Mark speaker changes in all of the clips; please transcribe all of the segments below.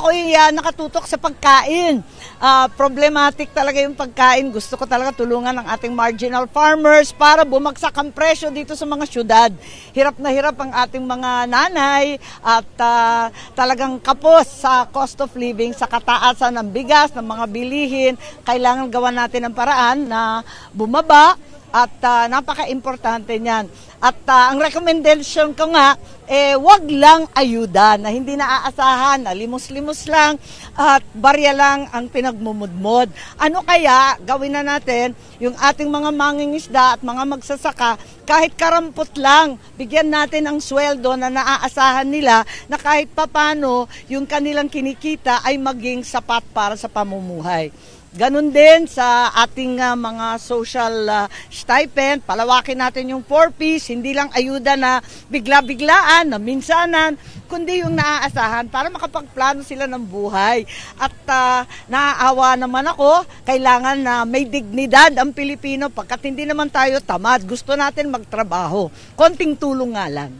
Speaker 1: ako'y ah, nakatutok sa pagkain. Ah, problematic talaga yung pagkain. Gusto ko talaga tulungan ng ating marginal farmers para bumagsak ang presyo dito sa mga syudad. Hirap na hirap ang ating mga nanay at ah, talagang kapos sa cost of living, sa kataasan ng bigas, ng mga bilihin. Kailangan gawan natin ng paraan na bumaba at ah, napaka-importante niyan. At ah, ang recommendation ko nga, eh, wag lang ayuda na hindi naaasahan, na limos-limos lang at barya lang ang pinagmumudmod. Ano kaya gawin na natin yung ating mga mangingisda at mga magsasaka kahit karampot lang, bigyan natin ang sweldo na naaasahan nila na kahit papano yung kanilang kinikita ay maging sapat para sa pamumuhay. Ganon din sa ating ah, mga social ah, stipend, palawakin natin yung 4Ps, hindi lang ayuda na bigla-biglaan, na minsanan, kundi yung naaasahan para makapagplano sila ng buhay. At ah, naaawa naman ako, kailangan na may dignidad ang Pilipino pagkat hindi naman tayo tamad. Gusto natin magtrabaho. Konting tulong nga lang.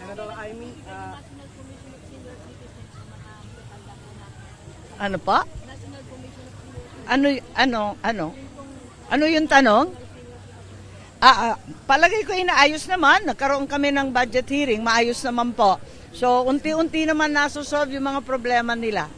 Speaker 2: Senator
Speaker 1: Ano pa? Ano, ano, ano? Ano yung tanong? Ah, ah, palagay ko inaayos naman. Nagkaroon kami ng budget hearing, maayos naman po. So, unti-unti naman nasosolve yung mga problema nila.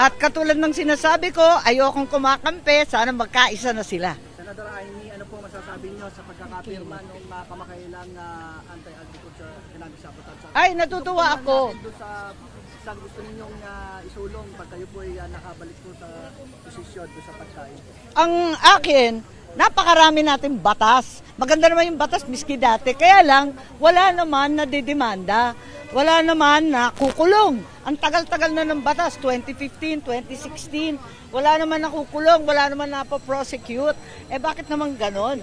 Speaker 1: At katulad ng sinasabi ko, ayokong kumakampi, sana magkaisa na sila.
Speaker 2: Senator Amy, ano po masasabi niyo sa pagkakapirma ng uh, kamakailang ah, anti-agriculture cannabis sabotage?
Speaker 1: Ay, natutuwa ako.
Speaker 2: Sa sa gusto ninyong ah, isulong pag kayo po ay ah, nakabalik po sa posisyon doon sa pagkain.
Speaker 1: Ang akin, napakarami natin batas. Maganda naman yung batas miski dati. Kaya lang, wala naman na didemanda. Wala naman na kukulong. Ang tagal-tagal na ng batas, 2015, 2016. Wala naman na kukulong, wala naman na prosecute Eh bakit naman ganon?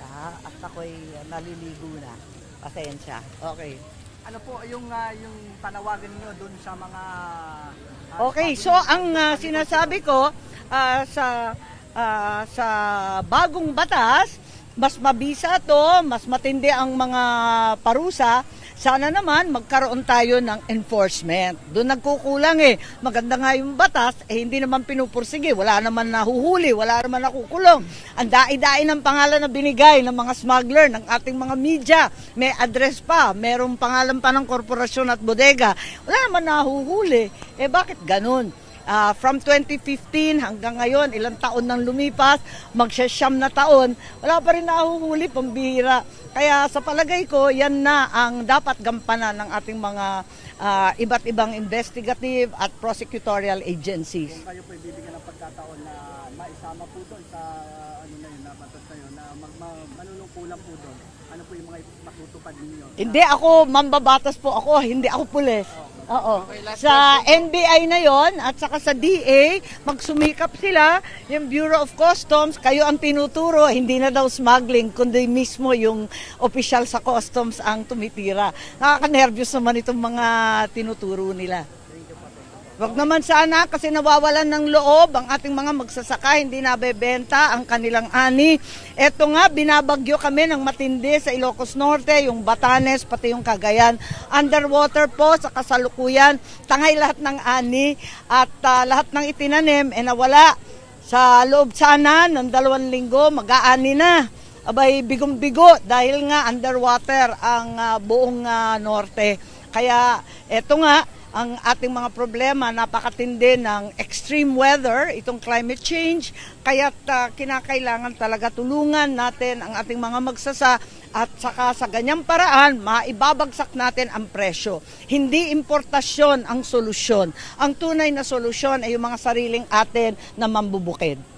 Speaker 1: Ah, At ako'y naliligo na. Pasensya. Okay.
Speaker 2: Ano po yung ah, yung panawagan niyo doon sa mga ah,
Speaker 1: Okay, so ang ah, sinasabi ko ah, sa ah, sa bagong batas, mas mabisa to, mas matindi ang mga parusa. Sana naman magkaroon tayo ng enforcement. Doon nagkukulang eh. Maganda nga yung batas, eh hindi naman pinupursige. Wala naman nahuhuli, wala naman nakukulong. Ang dai-dai ng pangalan na binigay ng mga smuggler, ng ating mga media. May address pa, merong pangalan pa ng korporasyon at bodega. Wala naman nahuhuli. Eh bakit ganun? Ah, from 2015 hanggang ngayon, ilang taon nang lumipas, magsasyam na taon, wala pa rin nahuhuli, pambihira. Kaya sa palagay ko, yan na ang dapat gampanan ng ating mga ah, iba't ibang investigative at prosecutorial agencies.
Speaker 2: kung kayo po bibigyan ng pagkataon na maisama po doon sa na yun, na mag, ma, manunungkulan po doon. Ano po yung mga matutupad ninyo?
Speaker 1: Hindi ako, mambabatas po ako, hindi ako pulis. Oo. Sa NBI na yon at saka sa DA, magsumikap sila, yung Bureau of Customs, kayo ang tinuturo, hindi na daw smuggling, kundi mismo yung official sa customs ang tumitira. Nakaka-nervous naman itong mga tinuturo nila. Wag naman sana kasi nawawalan ng loob ang ating mga magsasaka, hindi nabebenta ang kanilang ani. Eto nga, binabagyo kami ng matindi sa Ilocos Norte, yung Batanes, pati yung Cagayan. Underwater po sa kasalukuyan, tangay lahat ng ani at ah, lahat ng itinanim, eh nawala. Sa loob sana ng dalawang linggo, mag-aani na. Abay, bigong-bigo dahil nga underwater ang ah, buong ah, norte. Kaya eto nga, ang ating mga problema, napakatindi ng extreme weather, itong climate change, kaya kinakailangan talaga tulungan natin ang ating mga magsasa at saka sa ganyang paraan, maibabagsak natin ang presyo. Hindi importasyon ang solusyon. Ang tunay na solusyon ay yung mga sariling atin na mambubukid.